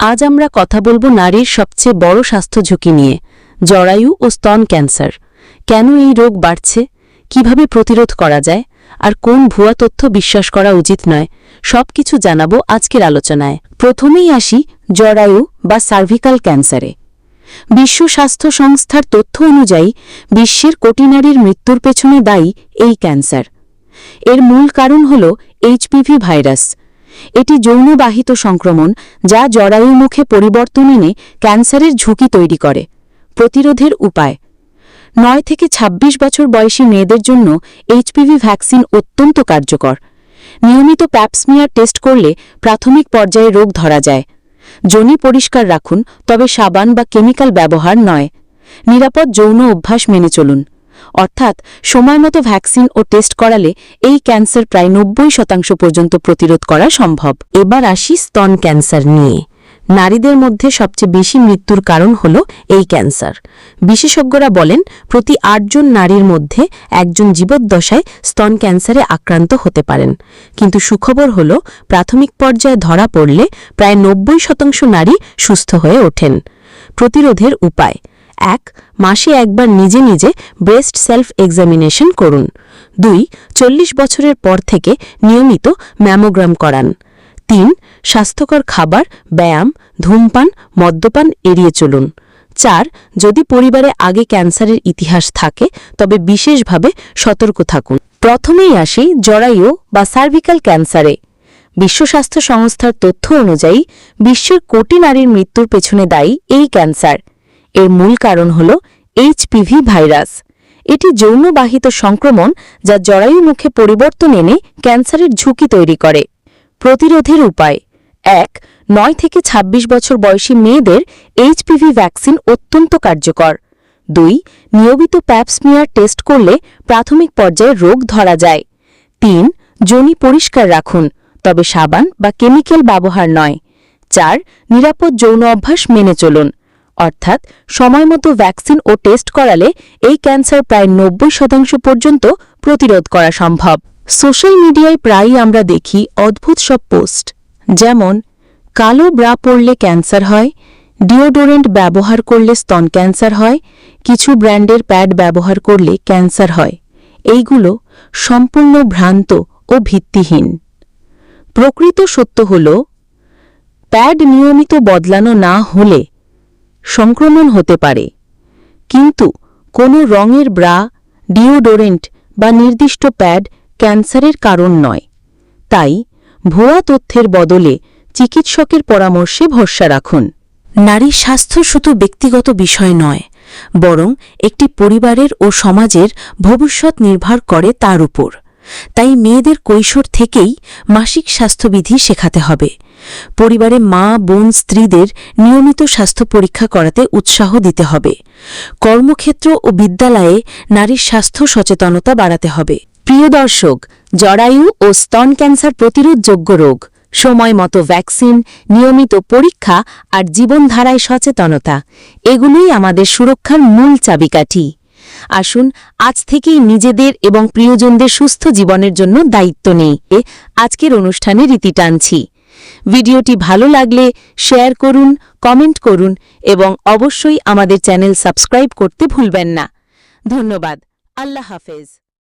আজ আমরা কথা বলব নারীর সবচেয়ে বড় স্বাস্থ্য ঝুঁকি নিয়ে, জরায়ু ও স্তন ক্যান্সার। কেন এই রোগ বাড়ছে? কীভাবে প্রতিরোধ করা যায়? আর কোন ভুয়া তথ্য বিশ্বাস করা উচিত নয়? সবকিছু জানাব আজকের আলোচনায়। প্রথমেই আসি জরায়ু বা সার্ভিক্যাল ক্যান্সারে বিশ্ব স্বাস্থ্য সংস্থার তথ্য অনুযায়ী, বিশ্বের কোটি নারীর মৃত্যুর পেছনে দায়ী এই ক্যান্সার। এর মূল কারণ হল এইচপিভি ভাইরাস। এটি যৌনবাহিত সংক্রমণ যা জরায়ু মুখে পরিবর্তন এনে ক্যান্সারের ঝুঁকি তৈরি করে। প্রতিরোধের উপায়। নয় থেকে ২৬ বছর বয়সী মেয়েদের জন্য এইচপিভি ভ্যাকসিন অত্যন্ত কার্যকর। নিয়মিত প্যাপসমিয়ার টেস্ট করলে প্রাথমিক পর্যায়ে রোগ ধরা যায়। যোনি পরিষ্কার রাখুন, তবে সাবান বা কেমিক্যাল ব্যবহার নয়। নিরাপদ যৌন অভ্যাস মেনে চলুন। অর্থাৎ সময়মতো ভ্যাকসিন ও টেস্ট করালে এই ক্যান্সার প্রায় নব্বই শতাংশ পর্যন্ত প্রতিরোধ করা সম্ভব। এবার আসি স্তন ক্যান্সার নিয়ে। নারীদের মধ্যে সবচেয়ে বেশি মৃত্যুর কারণ হল এই ক্যান্সার। বিশেষজ্ঞরা বলেন, প্রতি আটজন নারীর মধ্যে একজন জীবদ্দশায় স্তন ক্যান্সারে আক্রান্ত হতে পারেন। কিন্তু সুখবর হল, প্রাথমিক পর্যায়ে ধরা পড়লে প্রায় নব্বই শতাংশ নারী সুস্থ হয়ে ওঠেন। প্রতিরোধের উপায় এক, মাসে একবার নিজে নিজে ব্রেস্ট সেলফ এক্সামিনেশন করুন। দুই, চল্লিশ বছরের পর থেকে নিয়মিত ম্যামোগ্রাম করান। তিন, স্বাস্থ্যকর খাবার, ব্যায়াম, ধূমপান, মদ্যপান এড়িয়ে চলুন। চার, যদি পরিবারে আগে ক্যান্সারের ইতিহাস থাকে, তবে বিশেষভাবে সতর্ক থাকুন। প্রথমেই আসি জরায়ু বা সার্ভিক্যাল ক্যান্সারে বিশ্ব স্বাস্থ্য সংস্থার তথ্য অনুযায়ী, বিশ্বের কোটি নারীর মৃত্যুর পেছনে দায়ী এই ক্যান্সার। এর মূল কারণ হল এইচপিভি ভাইরাস এটি যৌনবাহিত সংক্রমণ যা জরায়ু মুখে পরিবর্তন এনে ক্যান্সারের ঝুঁকি তৈরি করে। প্রতিরোধের উপায়। এক, নয় থেকে ২৬ বছর বয়সী মেয়েদের এইচপিভি ভ্যাকসিন অত্যন্ত কার্যকর। দুই, নিয়মিত প্যাপসমিয়ার টেস্ট করলে প্রাথমিক পর্যায়ে রোগ ধরা যায়। তিন যোনি পরিষ্কার রাখুন, তবে সাবান বা কেমিক্যাল ব্যবহার নয়। চার, নিরাপদ যৌন অভ্যাস মেনে চলুন। অর্থাৎ সময়মতো ভ্যাকসিন ও টেস্ট করালে এই ক্যান্সার প্রায় নব্বই শতাংশ পর্যন্ত প্রতিরোধ করা সম্ভব। সোশ্যাল মিডিয়ায় প্রায়ই আমরা দেখি অদ্ভুত সব পোস্ট, যেমন, কালো ব্রা পরলে ক্যান্সার হয়, ডিওডোরেন্ট ব্যবহার করলে স্তন ক্যান্সার হয়, কিছু ব্র্যান্ডের প্যাড ব্যবহার করলে ক্যান্সার হয়। এইগুলো সম্পূর্ণ ভ্রান্ত ও ভিত্তিহীন। প্রকৃত সত্য হল, প্যাড নিয়মিত বদলানো না হলে সংক্রমণ হতে পারে। কিন্তু কোনো রঙের ব্রা, ডিওডোরেন্ট বা নির্দিষ্ট প্যাড ক্যান্সারের কারণ নয়। তাই ভুয়া তথ্যের বদলে চিকিৎসকের পরামর্শে ভরসা রাখুন। নারীর স্বাস্থ্য শুধু ব্যক্তিগত বিষয় নয়, বরং একটি পরিবারের ও সমাজের ভবিষ্যৎ নির্ভর করে তার উপর। তাই মেয়েদের কৈশোর থেকেই মাসিক স্বাস্থ্যবিধি শেখাতে হবে। পরিবারে মা, বোন, স্ত্রীদের নিয়মিত স্বাস্থ্য পরীক্ষা করাতে উৎসাহ দিতে হবে। কর্মক্ষেত্র ও বিদ্যালয়ে নারীর স্বাস্থ্য সচেতনতা বাড়াতে হবে। প্রিয় দর্শক, জরায়ু ও স্তন ক্যান্সার প্রতিরোধযোগ্য রোগ। সময় মতো ভ্যাকসিন, নিয়মিত পরীক্ষা আর জীবনধারায় সচেতনতা। এগুলোই আমাদের সুরক্ষার মূল চাবিকাঠি। আসুন, আজ থেকেই নিজেদের এবং প্রিয়জনদের সুস্থ জীবনের জন্য দায়িত্ব নেই আজকের অনুষ্ঠানে রীতি টানছি। ভিডিওটি ভালো লাগলে শেয়ার করুন, কমেন্ট করুন এবং অবশ্যই আমাদের চ্যানেল সাবস্ক্রাইব করতে ভুলবেন না। ধন্যবাদ। আল্লাহ হাফেজ।